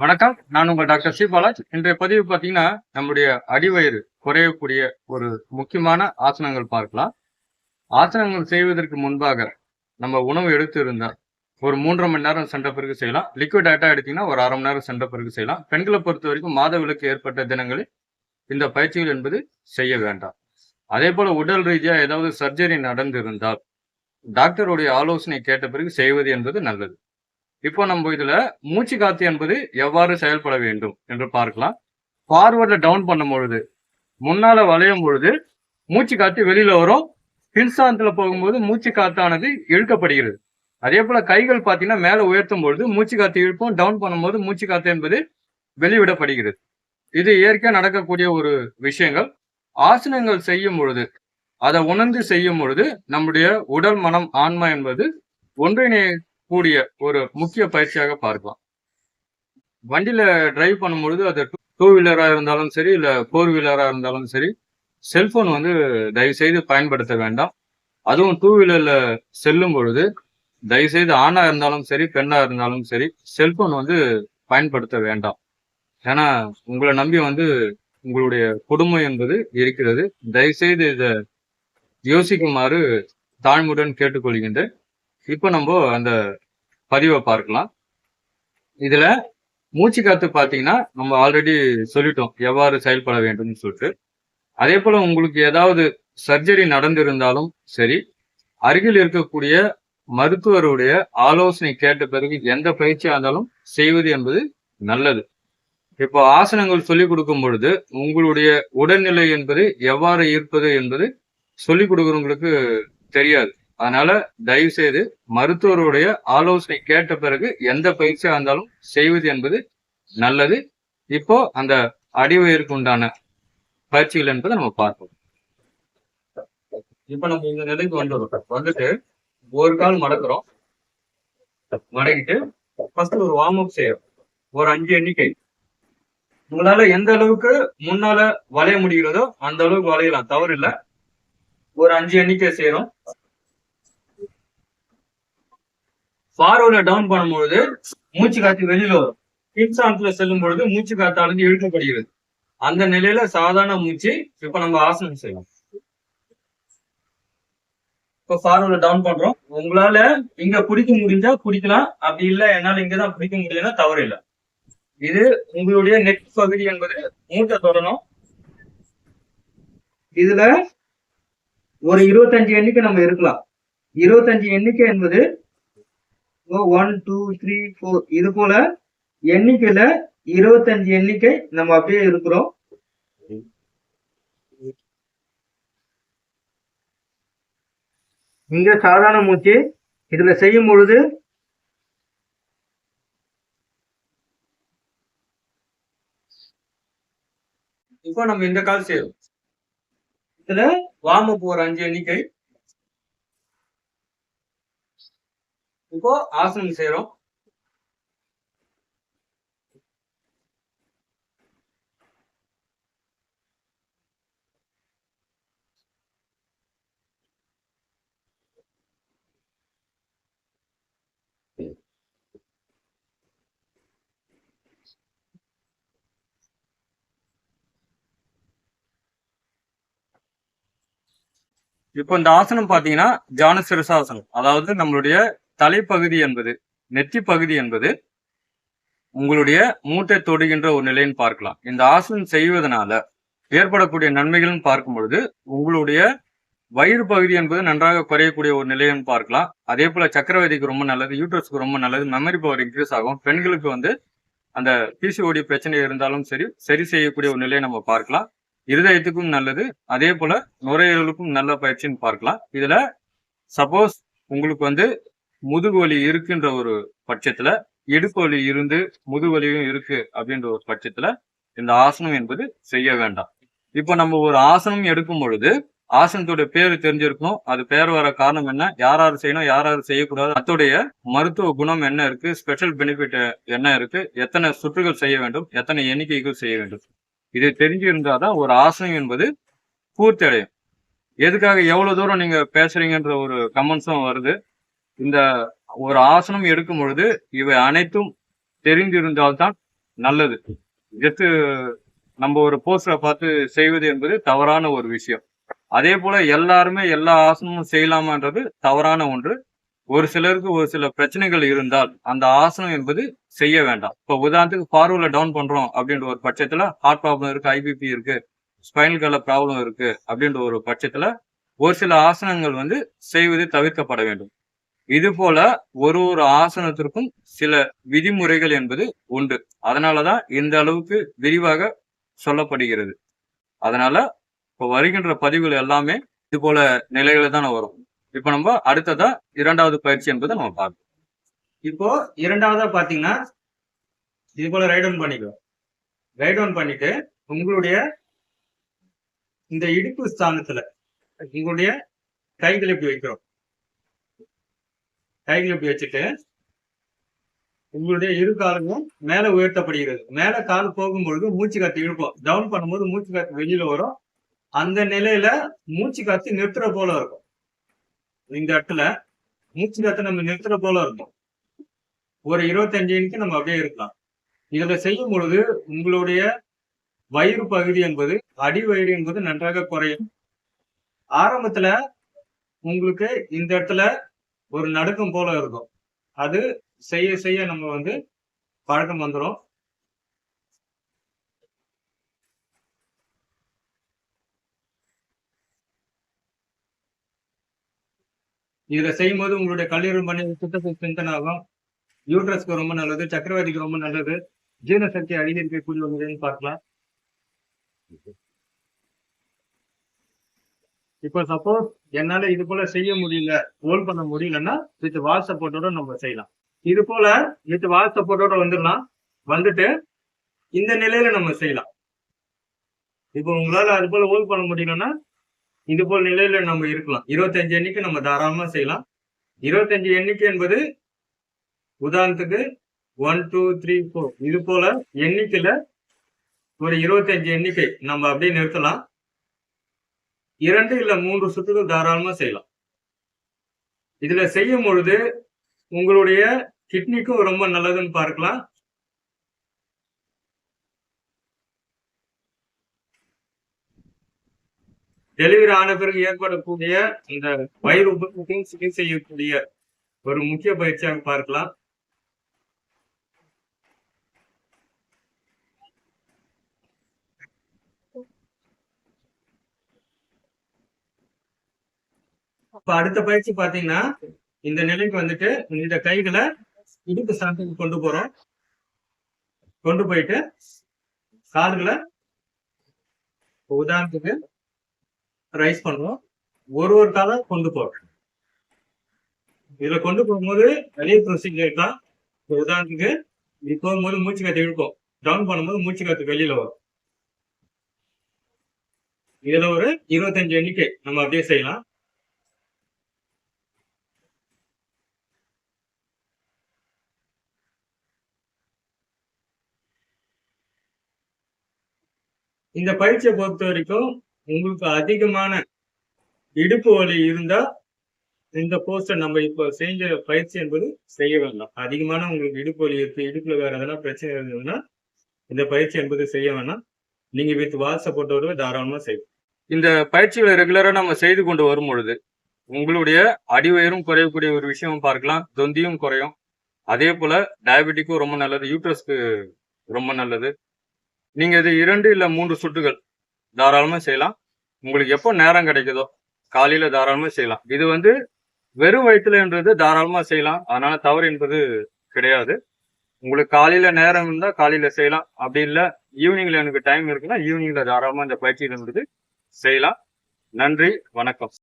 வணக்கம். நான் உங்கள் டாக்டர் ஸ்ரீபாலாஜ் இன்றைய பதிவு பார்த்தீங்கன்னா நம்முடைய அடிவயிறு குறையக்கூடிய ஒரு முக்கியமான ஆசனங்கள் பார்க்கலாம். ஆசனங்கள் செய்வதற்கு முன்பாக நம்ம உணவு எடுத்து இருந்தால் ஒரு மூன்றரை மணி நேரம் சென்ற பிறகு செய்யலாம். லிக்விட் டேட்டா எடுத்தீங்கன்னா ஒரு அரை மணி நேரம் சென்ற பிறகு செய்யலாம். பெண்களை பொறுத்த வரைக்கும் மாதவிலக்கு ஏற்பட்ட தினங்களில் இந்த பயிற்சிகள் என்பது செய்ய வேண்டாம். அதே போல உடல் ரீதியா ஏதாவது சர்ஜரி நடந்திருந்தால் டாக்டருடைய ஆலோசனை கேட்ட பிறகு செய்வது என்பது நல்லது. இப்போ நம்ம இதுல மூச்சு காத்து என்பது எவ்வாறு செயல்பட வேண்டும் என்று பார்க்கலாம். ஃபார்வர்ட்ல டவுன் பண்ணும் பொழுது முன்னால வளையும் பொழுது மூச்சு காத்து வெளியில வரும். பின்சாந்தத்துல போகும்போது மூச்சு காத்தானது இழுக்கப்படுகிறது. அதே போல கைகள் பார்த்தீங்கன்னா மேலே உயர்த்தும் பொழுது மூச்சு காத்து இழுப்போம் டவுன் பண்ணும்போது மூச்சு காத்து என்பது வெளிவிடப்படுகிறது. இது இயற்கையாக நடக்கக்கூடிய ஒரு விஷயங்கள். ஆசனங்கள் செய்யும் பொழுது அதை உணர்ந்து செய்யும் பொழுது நம்முடைய உடல் மனம் ஆன்மா என்பது ஒன்றினை கூடிய ஒரு முக்கிய பயிற்சியாக பார்க்கலாம். வண்டியில டிரைவ் பண்ணும்பொழுது அது டூ வீலரா இருந்தாலும் சரி இல்ல ஃபோர் வீலரா இருந்தாலும் சரி செல்போன் வந்து தயவு செய்து பயன்படுத்த வேண்டாம். அதுவும் டூ வீலர்ல செல்லும் பொழுது தயவு செய்து ஆணா இருந்தாலும் சரி பெண்ணா இருந்தாலும் சரி செல்போன் வந்து பயன்படுத்த வேண்டாம். ஏன்னா உங்களை நம்பி வந்து உங்களுடைய குடும்பம் என்பது இருக்கிறது. தயவுசெய்து இதை யோசிக்குமாறு தாழ்முடன் கேட்டுக்கொள்கின்றேன். இப்போ நம்ம அந்த பதிவை பார்க்கலாம். இதுல மூச்சு காத்து பார்த்தீங்கன்னா நம்ம ஆல்ரெடி சொல்லிட்டோம் எவ்வாறு செயல்பட வேண்டும்னு சொல்லிட்டு. அதே போல உங்களுக்கு ஏதாவது சர்ஜரி நடந்திருந்தாலும் சரி அருகில் இருக்கக்கூடிய மருத்துவருடைய ஆலோசனை கேட்ட பிறகு எந்த பயிற்சியா இருந்தாலும் செய்வது என்பது நல்லது. இப்போ ஆசனங்கள் சொல்லிக் கொடுக்கும் பொழுது உங்களுடைய உடல்நிலை என்பது எவ்வாறு இருப்பது என்பது சொல்லிக் கொடுக்குறவங்களுக்கு தெரியாது. அதனால தயவு செய்து மருத்துவருடைய ஆலோசனை கேட்ட பிறகு எந்த பயிற்சியா இருந்தாலும் செய்வது என்பது நல்லது. இப்போ அந்த அடிவயிற்கு உண்டான பயிற்சிகள் என்பதை நம்ம பார்ப்போம். இப்ப நம்ம இந்த நிலைக்கு வந்துடுறோம் வந்துட்டு ஒரு கால் மடக்குறோம். மடக்கிட்டு ஃபர்ஸ்ட் ஒரு வார்ம் அப் செய்யறோம். ஒரு அஞ்சு எண்ணிக்கை. உங்களால எந்த அளவுக்கு முன்னால வளைய முடிகிறதோ அந்த அளவுக்கு வளையலாம். தவறு இல்ல ஒரு அஞ்சு எண்ணிக்கை செய்யறோம். ஃபார்வர்ட்ல டவுன் பண்ணும்பொழுது மூச்சு காத்து வெளியில வரும். ஹிப்சாந்தத்துல செல்லும் பொழுது மூச்சு காத்தானது இழுக்கப்படுகிறது. அந்த நிலையில சாதாரண மூச்சு இப்ப நம்ம ஆசனம் செய்யலாம். இப்போ ஃபார்வர்ட்ல டவுன் பண்றோம். உங்களால இங்க பிடிக்க முடிஞ்சா பிடிக்கலாம் அப்படி இல்ல என்னால இங்கதான் பிடிக்க முடியலன்னா தவறு இல்லை. இது உங்களுடைய நெட் பகுதி என்பது மூட்டை தொடணும். இதுல ஒரு இருபத்தஞ்சு எண்ணிக்கை நம்ம இருக்கலாம். இருபத்தஞ்சு எண்ணிக்கை என்பது ஒன் டூ த்ரீ ஃபோர் இது போல எண்ணிக்கையில இருபத்தஞ்சு எண்ணிக்கை நம்ம அப்படியே இருக்கிறோம். இங்க சாதாரண மூச்சு. இதுல செய்யும் பொழுது இப்போ நம்ம இந்த கால் செய்யறோம். இதுல வார்ம் அப் ஒரு அஞ்சு எண்ணிக்கை. இப்போ ஆசனம் செய்யறோம் இப்போ இந்த ஆசனம் பாத்தீங்கன்னா ஜானசிரசாசனம் அதாவது நம்மளுடைய தலைப்பகுதி என்பது நெற்றி பகுதி என்பது உங்களுடைய மூட்டை தொடுகின்ற ஒரு நிலைன்னு பார்க்கலாம். இந்த ஆசனம் செய்வதனால ஏற்படக்கூடிய நன்மைகள்னு பார்க்கும் பொழுது உங்களுடைய வயிறு பகுதி என்பது நன்றாக குறையக்கூடிய ஒரு நிலைன்னு பார்க்கலாம். அதே போல சக்கரவதிக்கு ரொம்ப நல்லது யூட்ரஸ்க்கு ரொம்ப நல்லது மெமரி பவர் இன்க்ரீஸ் ஆகும். பெண்களுக்கு வந்து அந்த பிசிஓடி பிரச்சனை இருந்தாலும் சரி சரி செய்யக்கூடிய ஒரு நிலையை நம்ம பார்க்கலாம். இருதயத்துக்கும் நல்லது அதே போல நுரையீரலுக்கும் நல்ல பயிற்சின்னு பார்க்கலாம். இதுல சப்போஸ் உங்களுக்கு வந்து முதுகு வலி இருக்குன்ற ஒரு பட்சத்துல இடுப்பு வலி இருந்து முதுகு வலியும் இருக்கு அப்படின்ற ஒரு பட்சத்துல இந்த ஆசனம் என்பது செய்ய வேண்டாம். இப்போ நம்ம ஒரு ஆசனம் எடுக்கும் பொழுது ஆசனத்தோட பேர் தெரிஞ்சிருக்கணும். அது பேர் வர காரணம் என்ன? யார் யார் செய்யணும்? யார் யார் செய்யக்கூடாது? அதோடைய மருத்துவ குணம் என்ன இருக்கு? ஸ்பெஷல் பெனிஃபிட் என்ன இருக்கு? எத்தனை சுற்றுகள் செய்ய வேண்டும்? எத்தனை எண்ணிக்கைகள் செய்ய வேண்டும்? இது தெரிஞ்சு இருந்தாதான் ஒரு ஆசனம் என்பது பூர்த்தி அடையும். எதுக்காக எவ்வளவு தூரம் நீங்க பேசுறீங்கன்ற ஒரு கமெண்ட்ஸும் வருது. இந்த ஒரு ஆசனம் எடுக்கும் பொழுது இவை அனைத்தும் தெரிந்திருந்தால்தான் நல்லது. ஜஸ்ட் நம்ம ஒரு போஸ்டரை பார்த்து செய்வது என்பது தவறான ஒரு விஷயம். அதே போல எல்லாருமே எல்லா ஆசனமும் செய்யலாமான்றது தவறான ஒன்று. ஒரு சிலருக்கு ஒரு சில பிரச்சனைகள் இருந்தால் அந்த ஆசனம் என்பது செய்ய வேண்டாம். இப்போ உதாரணத்துக்கு பார்வல டவுன் பண்றோம் அப்படின்ற ஒரு பட்சத்துல ஹார்ட் ப்ராப்ளம் இருக்கு ஐபிபி இருக்கு ஸ்பைனல் கல ப்ராப்ளம் இருக்கு அப்படின்ற ஒரு பட்சத்துல ஒரு சில ஆசனங்கள் வந்து செய்வது தவிர்க்கப்பட வேண்டும். இது போல ஒரு ஒரு ஆசனத்திற்கும் சில விதிமுறைகள் என்பது உண்டு. அதனாலதான் இந்த அளவுக்கு விரிவாக சொல்லப்படுகிறது. அதனால இப்போ வருகின்ற பதிவுகள் எல்லாமே இது போல நிலைகளை தான் வரும். இப்போ நம்ம அடுத்ததா இரண்டாவது பயிற்சி என்பதை நம்ம பார்ப்போம். இப்போ இரண்டாவதா பாத்தீங்கன்னா இது போல ரைட் ஆன் பண்ணிக்கலாம் ரைட் ஆன் பண்ணிட்டு உங்களுடைய இந்த இடுப்பு ஸ்தானத்துல உங்களுடைய கைகள் இப்படி வைக்கிறோம். கைகள் இப்படி வச்சுட்டு உங்களுடைய இரு காலமும் மேல உயர்த்தப்படுகிறது. மேல கால் போகும்பொழுது மூச்சு காத்து இழுப்போம் டவுன் பண்ணும்போது மூச்சு காத்து வெளியில வரும். அந்த நிலையில மூச்சு காத்து நிறுத்துற போல இருக்கும். இந்த இடத்துல மூச்சு காத்து நம்ம நிறுத்துற போல இருக்கும். ஒரு இருபத்தஞ்சு எண்ணிக்கை நம்ம அப்படியே இருக்கலாம். இதுல செய்யும் பொழுது உங்களுடைய வயிறு பகுதி என்பது அடி வயிறு என்பது நன்றாக குறையும். ஆரம்பத்துல உங்களுக்கு இந்த இடத்துல ஒரு நடுக்கம் போல இருக்கும். அது செய்ய செய்ய நம்ம வந்து பழக்கம் வந்துடும் இதுல செய்யும் போது உங்களுடைய கல்லீரல் பண்ணி சுத்தத்தை ஆகும் யூட்ரஸ்க்கு ரொம்ப நல்லது சக்கரவர்த்திக்கு ரொம்ப நல்லது. ஜீரண சக்தி அதிகரிக்கக்கூடிய ஒன்றுன்னு பார்க்கலாம். இப்போ சப்போஸ் என்னால இது போல செய்ய முடியல ஹோல்ட் பண்ண முடியலன்னா வித் வால் சப்போர்ட்டோட நம்ம செய்யலாம். இது போல வித் வால் சப்போர்ட்டோட வந்துடலாம். வந்துட்டு இந்த நிலையில நம்ம செய்யலாம். இப்போ உங்களால அது போல ஹோல்ட் பண்ண முடியலன்னா இது போல் நிலையில நம்ம இருக்கலாம். இருபத்தஞ்சு எண்ணிக்கை நம்ம தாராளமா செய்யலாம். இருபத்தஞ்சு எண்ணிக்கை என்பது உதாரணத்துக்கு ஒன் டூ த்ரீ ஃபோர் இது போல எண்ணிக்கையில ஒரு இருபத்தஞ்சு எண்ணிக்கை நம்ம அப்படியே நிறுத்தலாம். இரண்டு இல்ல மூன்று சுற்றுகள் தாராளமா செய்யலாம். இதுல செய்யும் பொழுது உங்களுடைய கிட்னிக்கும் ரொம்ப நல்லதுன்னு பார்க்கலாம். டெலிவரி ஆன பிறகு ஏற்படக்கூடிய இந்த வயிறு உபயோகத்தையும் சரி செய்யக்கூடிய ஒரு முக்கிய பயிற்சியாக பார்க்கலாம். இப்ப அடுத்த பயிற்சி பாத்தீங்கன்னா இந்த நிலைக்கு வந்துட்டு இந்த கைகளை இடுப்பு சாந்தத்துக்கு கொண்டு போறோம். கொண்டு போயிட்டு கால்களை உதாரணத்துக்கு ரைஸ் பண்ணுவோம். ஒரு ஒரு காலை கொண்டு போறோம் இதுல கொண்டு போகும்போது வெளியே ப்ரொசீஜர் தான் உதாரணத்துக்கு இது போகும்போது மூச்சு காத்து இழுக்கும். டவுன் பண்ணும்போது மூச்சு காத்து வெளியில வரும். இதுல ஒரு இருபத்தஞ்சு எண்ணிக்கை நம்ம அப்படியே செய்யலாம். இந்த பயிற்சியை பொறுத்த வரைக்கும் உங்களுக்கு அதிகமான இடுப்பு வலி இருந்தா இந்த போஸ்டர் நம்ம இப்போ செஞ்ச பயிற்சி என்பது செய்ய வேண்டாம். அதிகமான உங்களுக்கு இடுப்பு வலி இருக்கு இடுப்புல வேற எதனா பிரச்சனை இருந்ததுன்னா இந்த பயிற்சி என்பது செய்ய வேணாம் நீங்க வித் வால் சப்போர்ட்டோட தாராளமா செய்யும் இந்த பயிற்சிகளை ரெகுலரா நம்ம செய்து கொண்டு வரும் பொழுது உங்களுடைய அடிவயரும் குறையக்கூடிய ஒரு விஷயம் பார்க்கலாம் தொந்தியும் குறையும். அதே போல டயபெட்டிக்கும் ரொம்ப நல்லது யூட்ரஸ்க்கு ரொம்ப நல்லது. நீங்க இது இரண்டு இல்ல மூன்று சுட்டுகள் தாராளமா செய்யலாம். உங்களுக்கு எப்போ நேரம் கிடைக்குதோ காலையில தாராளமா செய்யலாம். இது வந்து வெறும் வயிற்றுலன்றது தாராளமா செய்யலாம். அதனால தவறு என்பது கிடையாது. உங்களுக்கு காலையில நேரம் இருந்தா காலையில செய்யலாம். அப்படி இல்லை ஈவினிங்ல எனக்கு டைம் இருக்குன்னா ஈவினிங்ல தாராளமா இந்த பயிற்சியில செய்யலாம். நன்றி வணக்கம்.